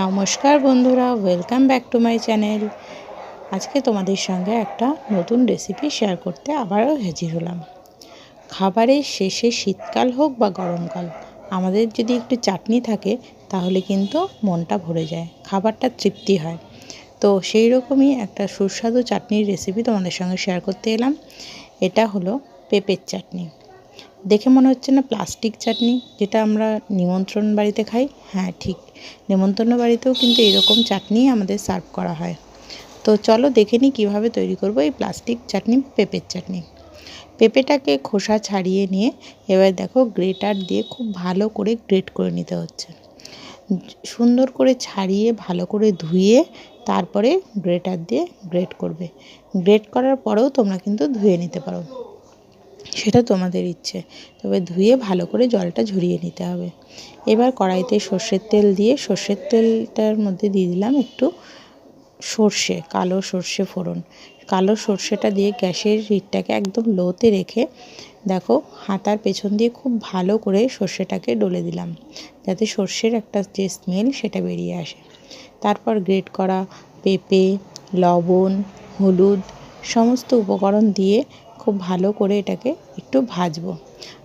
নমস্কার বন্ধুরা welcome back to my channel আজকে তোমাদের সঙ্গে একটা নতুন রেসিপি শেয়ার করতে আবারও হাজির হলাম। খাবারের শেষে শীতকাল হোক বা গরমকাল, আমাদের যদি একটু চাটনি থাকে, তাহলে কিন্তু মনটা ভরে যায়, খাবারটা তৃপ্তি হয়। তো সেই রকমই একটা সুস্বাদু চাটনির রেসিপি তোমাদের সঙ্গে শেয়ার করতে এলাম। এটা হলো পেঁপের চাটনি। দেখে মনে হচ্ছে না প্লাস্টিক চাটনি, যেটা আমরা নিমন্ত্রণ বাড়িতে খাই? হ্যাঁ ঠিক। নিমন্ত্রণ বাড়িতেও কিন্তু এরকম চাটনি আমাদের সার্ভ করা হয়। তো চলো দেখে নিই কীভাবে তৈরি করব এই প্লাস্টিক চাটনি, পেঁপের চাটনি। পেঁপেটাকে খোসা ছাড়িয়ে নিয়ে এবার দেখো গ্রেটার দিয়ে খুব ভালো করে গ্রেট করে নিতে হচ্ছে। সুন্দর করে ছাড়িয়ে ভালো করে ধুয়ে তারপরে গ্রেটার দিয়ে গ্রেট করবে। গ্রেট করার পরেও তোমরা কিন্তু ধুয়ে নিতে পারো। সেটা তোমাদের ইচ্ছে। তবে ধুয়ে ভালো করে জলটা ঝরিয়ে নিতে হবে। এবার কড়াইতে সর্ষের তেল দিয়ে, সর্ষের তেলটার মধ্যে দিয়ে দিলাম একটু সর্ষে, কালো সর্ষে ফোড়ন। কালো সর্ষেটা দিয়ে গ্যাসের হিটটাকে একদম লোতে রেখে দেখো, হাতার পেছন দিয়ে খুব ভালো করে সর্ষেটাকে ডলে দিলাম। যাতে সর্ষের একটা যে স্মেল সেটা বেরিয়ে আসে। তারপর গ্রেট করা পেঁপে, লবণ, হলুদ, সমস্ত উপকরণ দিয়ে খুব ভালো করে এটাকে একটু ভাজবো।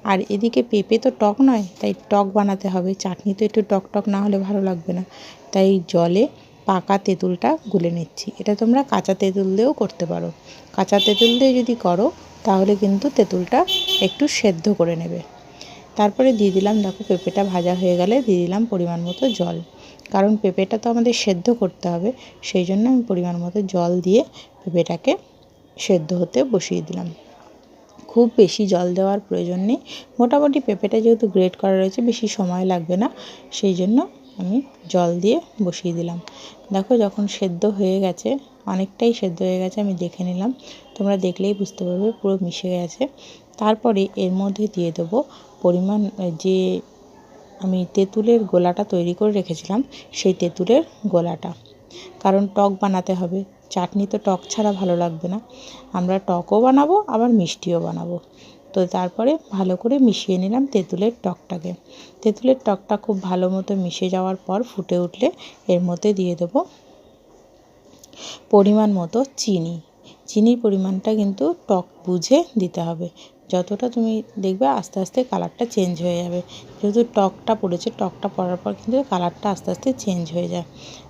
আর এদিকে পেঁপে তো টক নয়, তাই টক বানাতে হবে। চাটনি তো একটু টক টক না হলে ভালো লাগবে না। তাই জলে পাকা তেঁতুলটা গুলে নিচ্ছি। এটা তোমরা কাঁচা তেঁতুল দিয়েও করতে পারো। কাঁচা তেঁতুল দিয়ে যদি করো, তাহলে কিন্তু তেঁতুলটা একটু সেদ্ধ করে নেবে। তারপরে দিয়ে দিলাম, দেখো পেঁপেটা ভাজা হয়ে গেলে দিয়ে দিলাম পরিমাণ মতো জল। কারণ পেঁপেটা তো আমাদের সেদ্ধ করতে হবে, সেই জন্য আমি পরিমাণ মতো জল দিয়ে পেঁপেটাকে সেদ্ধ হতে বসিয়ে দিলাম। খুব বেশি জল দেওয়ার প্রয়োজন নেই। মোটামুটি পেঁপেটা যেহেতু গ্রেট করা রয়েছে, বেশি সময় লাগবে না। সেই জন্য আমি জল দিয়ে বসিয়ে দিলাম। দেখো যখন সেদ্ধ হয়ে গেছে, অনেকটাই সেদ্ধ হয়ে গেছে, আমি দেখে নিলাম। তোমরা দেখলেই বুঝতে পারবে, পুরো মিশে গেছে। তারপরে এর মধ্যে দিয়ে দেবো পরিমাণ যে আমি তেঁতুলের গোলাটা তৈরি করে রেখেছিলাম, সেই তেঁতুলের গোলাটা। কারণ টক বানাতে হবে। চাটনি তো টক ছাড়া ভালো লাগবে না। আমরা টকও বানাবো, আবার মিষ্টিও বানাবো। তো তারপরে ভালো করে মিশিয়ে নিলাম তেঁতুলের টকটাকে। তেঁতুলের টকটা খুব ভালো মতো মিশে যাওয়ার পর ফুটে উঠলে এর মধ্যে দিয়ে দেব পরিমাণ মতো চিনি। চিনির পরিমাণটা কিন্তু টক বুঝে দিতে হবে। যতটা তুমি দেখবে আস্তে আস্তে কালারটা চেঞ্জ হয়ে যাবে। যেহেতু টকটা পড়েছে, টকটা পড়ার পর কিন্তু কালারটা আস্তে আস্তে চেঞ্জ হয়ে যায়।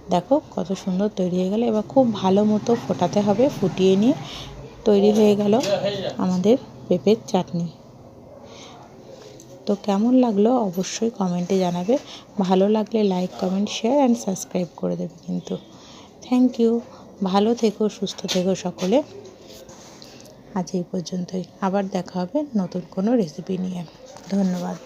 দেখো কত সুন্দর তৈরি হয়ে গেলে। এবার খুব ভালো মতো ফোটাতে হবে, ফুটিয়ে নিয়ে তৈরি হয়ে গেল আমাদের পেঁপের চাটনি। তো কেমন লাগল অবশ্যই কমেন্টে জানাবে। ভালো লাগলে like comment share and subscribe করে দেবে কিন্তু। থ্যাংক ইউ ভালো থেকো, সুস্থ থেকো সকলে। আজ এই পর্যন্তই। আবার দেখা হবে নতুন কোনো রেসিপি নিয়ে। ধন্যবাদ।